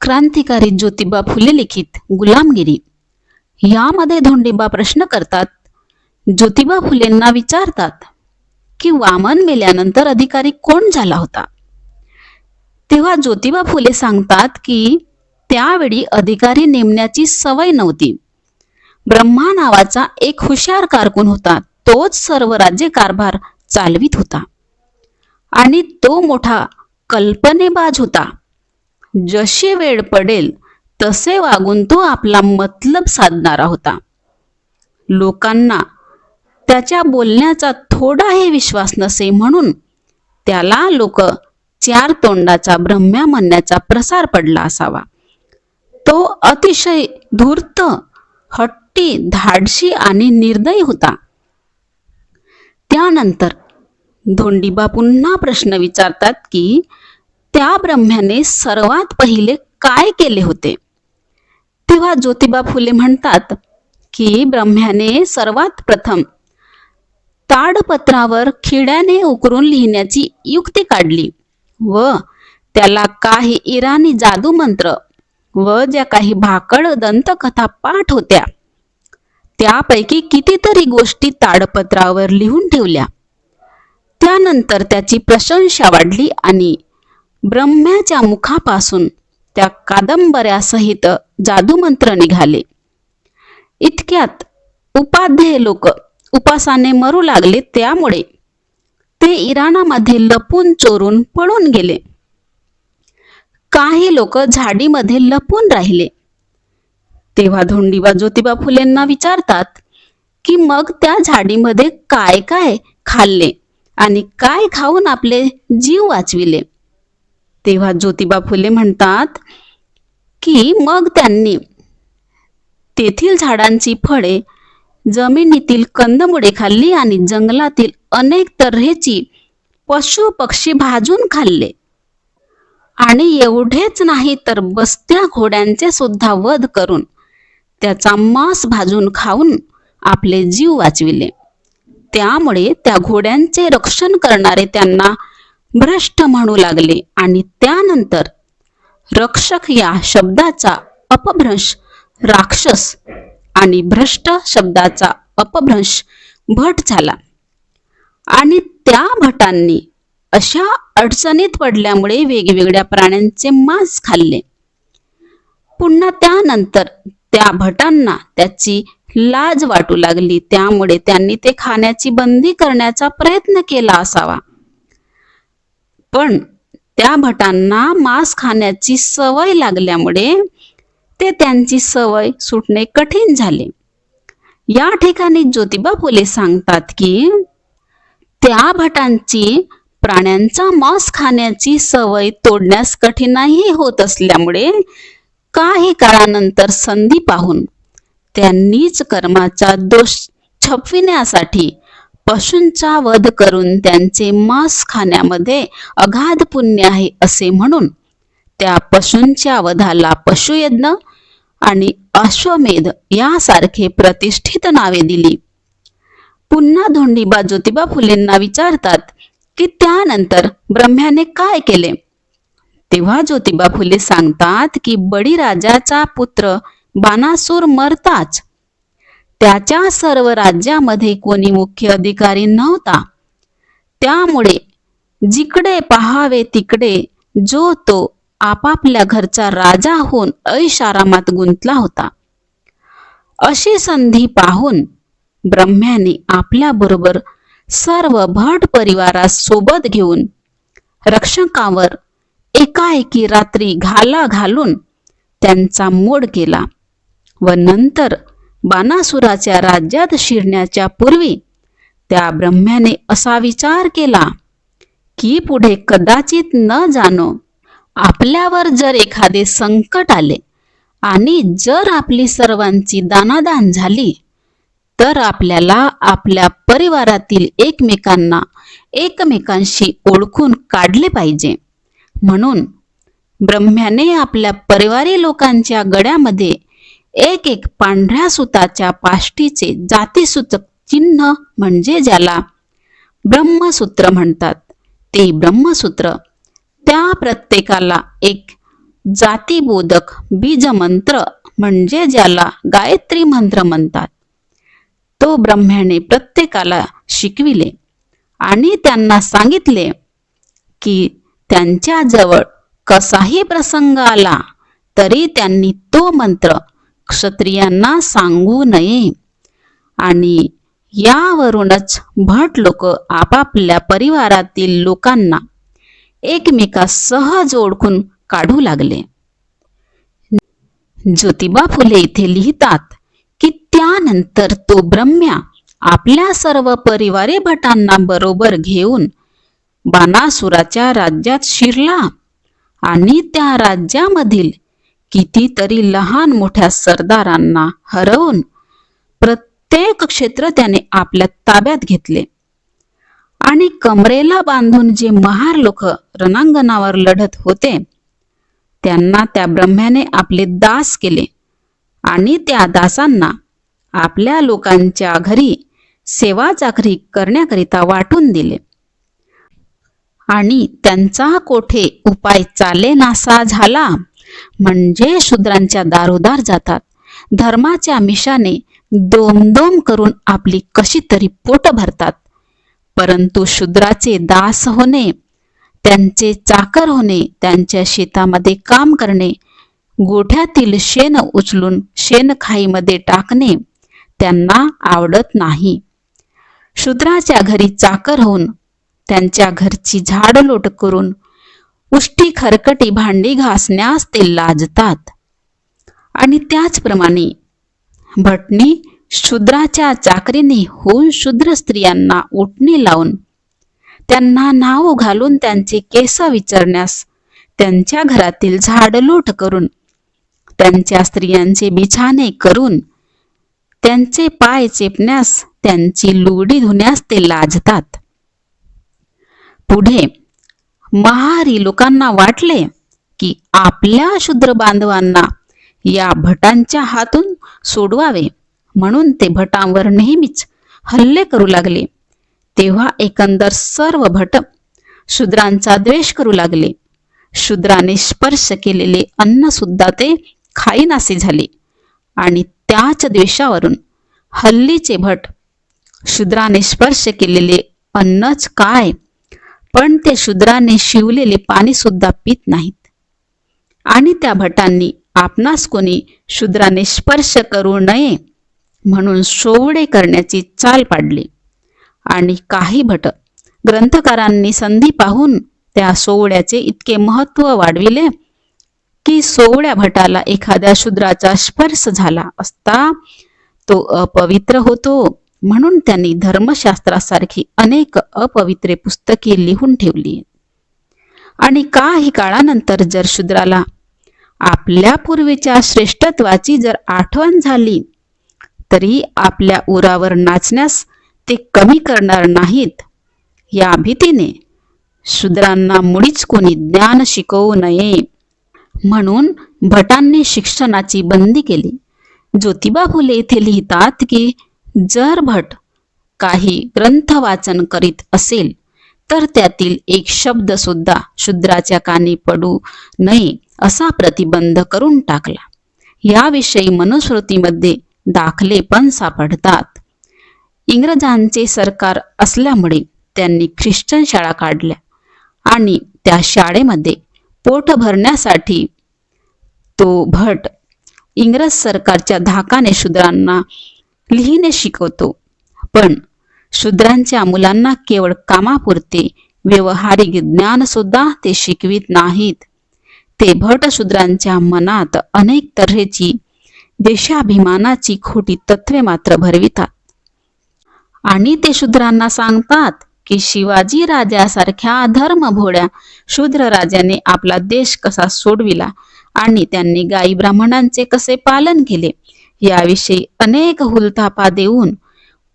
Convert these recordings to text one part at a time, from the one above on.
क्रांतिकारी ज्योतिबा फुले लिखित गुलामगिरी. यामध्ये धोंडीबा प्रश्न करतात ज्योतिबा फुलेंना विचारतात की वामन मेल्यानंतर अधिकारी कोण झाला होता? तेव्हा ज्योतिबा फुले सांगतात की त्यावेळी अधिकारी नेमण्याची सवय नव्हती. ब्रह्मा नावाचा एक हुशार कारकून होता तोच सर्व राज्य कारभार चालवित होता. आणि तो मोठा कल्पनेबाज होता. जशी वेळ पडेल तसे वागून तो आपला मतलब साधणारा होता. लोकांना त्याच्या बोलण्याचा थोडाही विश्वास नसे म्हणून त्याला लोक चार तोंडाचा ब्रह्म्या म्हणण्याचा प्रसार पडला असावा. तो अतिशय धूर्त हट्टी धाडशी आणि निर्दयी होता. त्यानंतर धोंडीबा पुन्हा प्रश्न विचारतात की त्या ब्रह्म्याने सर्वात पहिले काय केले होते? तेव्हा ज्योतिबा फुले म्हणतात की ब्रह्म्याने सर्वात प्रथम ताडपत्रावर खिड्याने उकरून लिहिण्याची युक्ती काढली व त्याला काही इराणी जादू मंत्र व ज्या काही भाकड दंतकथा पाठ होत्या त्यापैकी कितीतरी गोष्टी ताडपत्रावर लिहून ठेवल्या. त्यानंतर त्याची प्रशंसा वाढली आणि ब्रह्म्याच्या मुखापासून त्या कादंबऱ्यासहित जादूमंत्र निघाले. इतक्यात उपाध्याय लोक उपासाने मरू लागले. त्यामुळे ते इराणामध्ये लपून चोरून पळून गेले. काही लोक झाडीमध्ये लपून राहिले. तेव्हा धोंडीबा ज्योतिबा फुलेंना विचारतात की मग त्या झाडीमध्ये काय काय खाल्ले आणि काय खाऊन आपले जीव वाचविले? तेव्हा ज्योतिबा फुले म्हणतात की मग त्यांनी तेथील झाडांची फळे जमिनीतील कंदमुळे खाल्ली आणि जंगलातील अनेक तऱ्हेची पशु पक्षी भाजून खाल्ले. आणि एवढेच नाही तर बसत्या घोड्यांचे सुद्धा वध करून त्याचा मांस भाजून खाऊन आपले जीव वाचविले. त्यामुळे त्या घोड्यांचे रक्षण करणारे त्यांना भ्रष्ट म्हणू लागले आणि त्यानंतर रक्षक या शब्दाचा अपभ्रंश राक्षस आणि भ्रष्ट शब्दाचा अपभ्रंश भट झाला. आणि त्या भटांनी अशा अडचणीत पडल्यामुळे वेगवेगळ्या प्राण्यांचे मांस खाल्ले. पुन्हा त्यानंतर त्या भटांना त्याची लाज वाटू लागली. त्यामुळे त्यांनी ते खाण्याची बंदी करण्याचा प्रयत्न केला असावा. पण त्या भटांना मांस खाण्याची सवय लागल्यामुळे ते त्यांची सवय सुटणे कठीण झाले. या ठिकाणी ज्योतिबा फुले सांगतात की त्या भटांची प्राण्यांचा मांस खाण्याची सवय तोडण्यास कठीणाही होत असल्यामुळे काही काळानंतर संधी पाहून त्यांनीच कर्माचा दोष छपविण्यासाठी पशूंचा वध करून त्यांचे मांस खाण्यामध्ये अगाध पुण्य आहे असे म्हणून त्या पशूंच्या वधाला पशुयज्ञ आणि अश्वमेध यासारखे प्रतिष्ठित नावे दिली. पुन्हा धोंडीबा ज्योतिबा फुलेंना विचारतात की त्यानंतर ब्रह्म्याने काय केले? तेव्हा ज्योतिबा फुले सांगतात की बळीराजाचा पुत्र बानासूर मरताच त्याच्या सर्व राज्यामध्ये कोणी मुख्य अधिकारी नव्हता. त्यामुळे जिकडे पहावे तिकडे जो तो आपापल्या घरचा राजा होऊन ऐशारामात गुंतला होता. अशी संधी पाहून ब्रह्म्याने आपल्या बरोबर सर्व भट परिवारास सोबत घेऊन रक्षकावर एकाएकी रात्री घाला घालून त्यांचा मोड केला व नंतर बानासुराच्या राज्यात शिरण्याच्या पूर्वी त्या ब्रह्म्याने असा विचार केला की पुढे कदाचित न जाणो आपल्यावर जर एखादे संकट आले आणि जर आपली सर्वांची दानादान झाली तर आपल्याला आपल्या परिवारातील एकमेकांना एकमेकांशी ओळखून काढले पाहिजे. म्हणून ब्रह्म्याने आपल्या परिवारी लोकांच्या गड्यामध्ये एक एक पांढऱ्या सुताच्या पाष्टीचे जातीसूचक चिन्ह म्हणजे ज्याला ब्रह्मसूत्र म्हणतात. ते ब्रह्मसूत्र त्या प्रत्येकाला एक जातीबोधक बीजमंत्र म्हणजे ज्याला गायत्री मंत्र म्हणतात. तो ब्रह्म्याने प्रत्येकाला शिकविले आणि त्यांना सांगितले की त्यांच्या जवळ कसाही प्रसंग आला तरी त्यांनी तो मंत्र क्षत्रियांना सांगू नये. आणि यावरूनच भट लोक आपापल्या परिवारातील लोकांना एकमेकास सहज ओळखून काढू लागले. ज्योतिबा फुले इथे लिहितात की त्यानंतर तो ब्रह्म्या आपल्या सर्व परिवारे भटांना बरोबर घेऊन बाणासुराच्या राज्यात शिरला आणि त्या राज्यामधील कितीतरी लहान मोठ्या सरदारांना हरवून प्रत्येक क्षेत्र त्याने आपल्या ताब्यात घेतले. आणि कमरेला बांधून जे महार लोक रणांगणावर लढत होते त्यांना त्या ब्रह्म्याने आपले दास केले आणि त्या दासांना आपल्या लोकांच्या घरी सेवा चाकरी करण्याकरिता वाटून दिले. आणि त्यांचा कोठे उपाय चाले नासा झाला म्हणजे शूद्रांच्या दारोदार जातात. धर्माच्या मिशाने दोम दोम करून आपली कशी तरी पोट भरतात. परंतु शूद्राचे दास होणे त्यांचे चाकर होणे त्यांच्या शेतामध्ये काम करणे गोठ्यातील शेण उचलून शेणखाईमध्ये टाकणे त्यांना आवडत नाही. शूद्राच्या घरी चाकर होऊन त्यांच्या घरची झाड लोट करून उष्टी खरकटी भांडी घासण्यास ते लाजतात. आणि त्याचप्रमाणे भटनी शूद्राच्या चाकरीने होऊन शूद्र स्त्रियांना उठणे लावून त्यांना नाव घालून त्यांचे केस विचारण्यास त्यांच्या घरातील झाडलोट करून त्यांच्या स्त्रियांचे बिछाने करून त्यांचे पाय चेपण्यास त्यांची लुगडी धुण्यास ते लाजतात. पुढे महारी लोकांना वाटले की आपल्या शूद्र बांधवांना या भटांच्या हातून सोडवावे. म्हणून ते भटांवर नेहमीच हल्ले करू लागले. तेव्हा एकंदर सर्व भट शूद्रांचा द्वेष करू लागले. शूद्राने स्पर्श केलेले अन्न सुद्धा ते खाईनासे झाले. आणि त्याच द्वेषावरून हल्लीचे भट शूद्राने स्पर्श केलेले अन्नच काय? पण ते शूद्राने शिवलेले पाणी सुद्धा पित नाहीत. आणि त्या भटांनी आपणास कोणी शूद्राने स्पर्श करू नये म्हणून सोवडे करण्याची चाल पाडली. आणि काही भट ग्रंथकारांनी संधी पाहून त्या सोवळ्याचे इतके महत्त्व वाढविले की सोवळ्या भटाला एखाद्या शूद्राचा स्पर्श झाला असता तो अपवित्र होतो. म्हणून त्यांनी धर्मशास्त्रासारखी अनेक अपवित्रे पुस्तके लिहून ठेवली. आणि काही काळानंतर जर शूद्राला आपल्या पूर्वीच्या श्रेष्ठत्वाची जर आठवण झाली तरी आपल्या उरावर नाचण्यास ते कमी करणार नाहीत. या भीतीने शूद्रांना मुळीच कोणी ज्ञान शिकवू नये. म्हणून भटांनी शिक्षणाची बंदी केली. ज्योतिबा फुले येथे लिहितात की जर भट काही ग्रंथ वाचन करीत असेल तर त्यातील एक शब्द सुद्धा शूद्राच्या कानी पडू नये असा प्रतिबंध करून टाकला. याविषयी मनुस्मृतीमध्ये दाखले पण सापडतात. इंग्रजांचे सरकार असल्यामुळे त्यांनी ख्रिश्चन शाळा काढल्या आणि त्या शाळेमध्ये पोट भरण्यासाठी तो भट इंग्रज सरकारच्या धाकाने शूद्रांना लिहिणे शिकवतो. पण शूद्रांच्या मुलांना केवळ कामापुरते व्यवहारिक ज्ञान सुद्धा ते शिकवित नाहीत. ते भट शूद्रांच्या मनात अनेक तऱ्हेची देशाभिमानाची खोटी तत्वे मात्र भरवितात. आणि ते शूद्रांना सांगतात की शिवाजी राजासारख्या धर्मभोळ्या शूद्र राजाने आपला देश कसा सोडविला आणि त्यांनी गाई ब्राह्मणांचे कसे पालन केले. याविषयी अनेक हुलतापा देऊन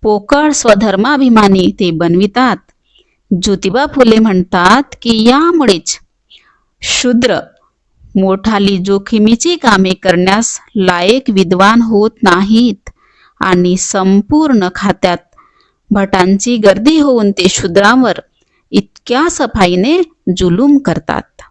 पोकळ स्वधर्माभिमानी ते बनवितात. ज्योतिबा फुले म्हणतात की यामुळेच शूद्र मोठाली जोखमीची कामे करण्यास लायक विद्वान होत नाहीत आणि संपूर्ण खात्यात भटांची गर्दी होऊन ते शूद्रांवर इतक्या सफाईने जुलूम करतात.